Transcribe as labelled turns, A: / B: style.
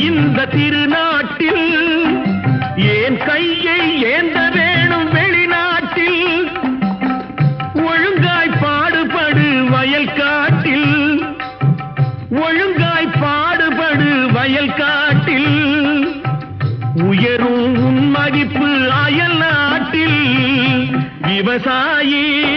A: இந்த திருநாட்டில் ஏன் கையை ஏந்த வேணும் வெளிநாட்டில்? ஒழுங்காய் பாடுபடு வயல் காட்டில். ஒழுங்காய் பாடுபடு வயல் காட்டில். உயரும் உன் மதிப்பு அயல் நாட்டில். விவசாயி